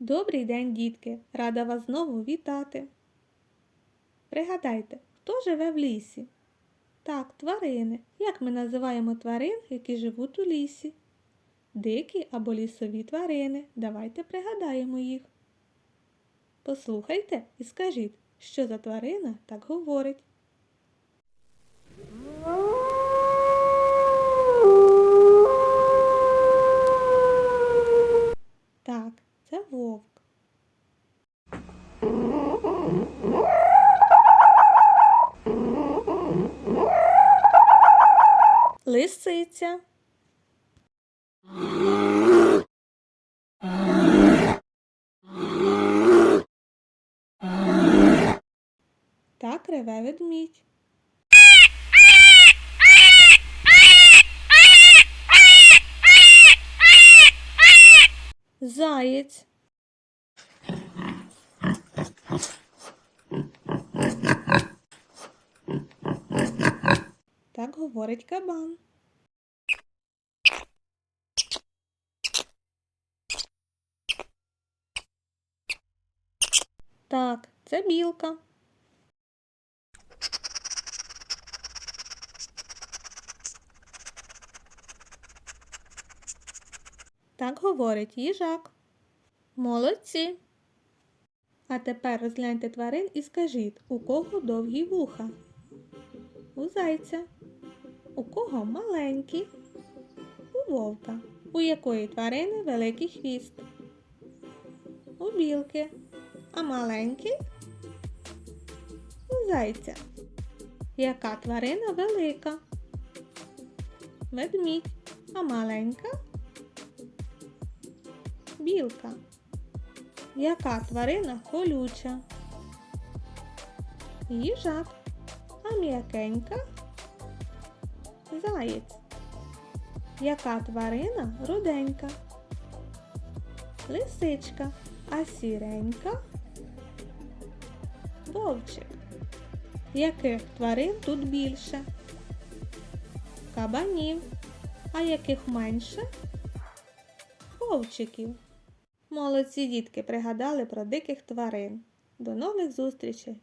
Добрий день, дітки! Рада вас знову вітати. Пригадайте, хто живе в лісі? Так, тварини. Як ми називаємо тварин, які живуть у лісі? Дикі або лісові тварини. Давайте пригадаємо їх. Послухайте і скажіть, що за тварина так говорить. Так, це вовк. Лисиця. Так реве ведмідь. Заєць. Так говорить кабан. Так, це білка. Так говорить їжак. Молодці. А тепер розгляньте тварин і скажіть, у кого довгі вуха? У зайця. У кого маленькі? У вовка. У якої тварини великий хвіст? У білки. А маленький? У зайця. Яка тварина велика? Ведмідь. А маленька? Білка. Яка тварина колюча? Їжак. А м'якенька? Заєць. Яка тварина руденька? Лисичка. А сіренька? Вовчик. Яких тварин тут більше? Кабанів. А яких менше? Вовчиків. Молодці дітки пригадали про диких тварин. До нових зустрічей!